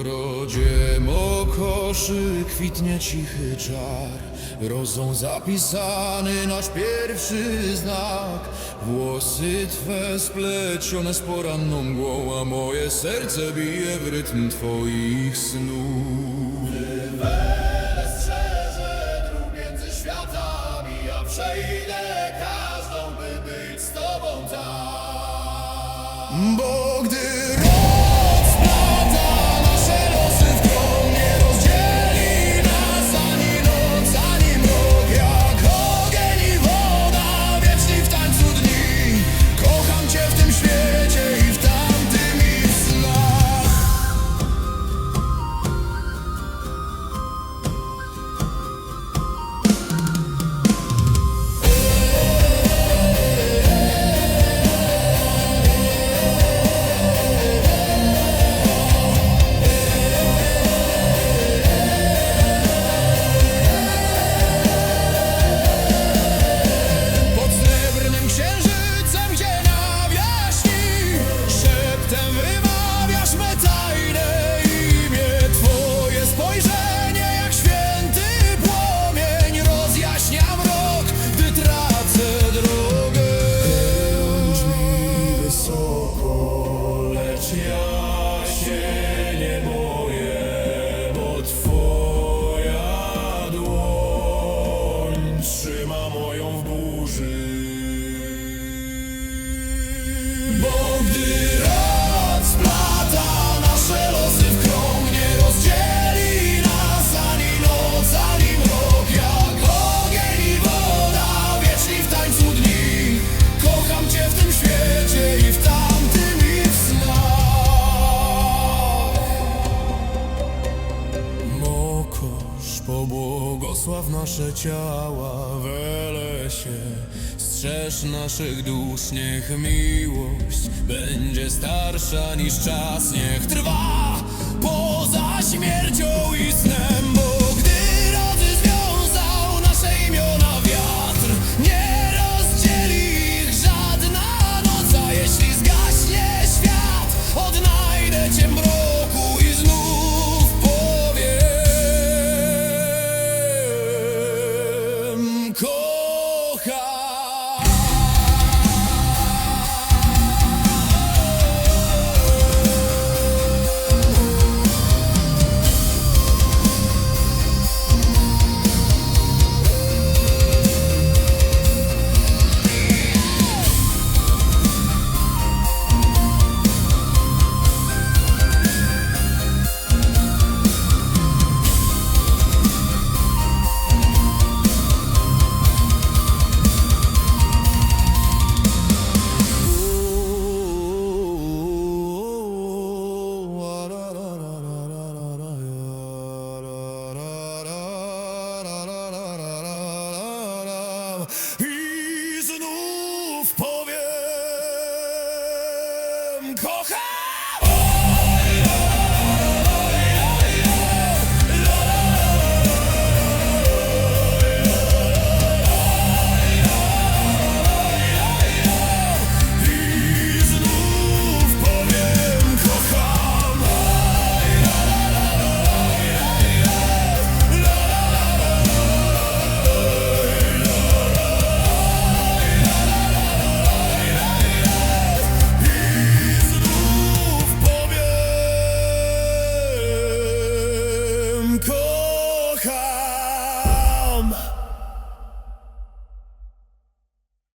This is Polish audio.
ogrodzie mokoszy kwitnie cichy czar. Rozą zapisany nasz pierwszy znak. Włosy Twe splecione z poranną mgłą A moje serce bije w rytm Twoich snów. Rywele strzeże dróg między światami Ja przejdę każdą, by być z Tobą tam Bo Osław nasze ciała w lesie, strzeż naszych dusz, niech miłość będzie starsza niż czas, niech trwa poza śmiercią i snem. i znów powiem, kocham.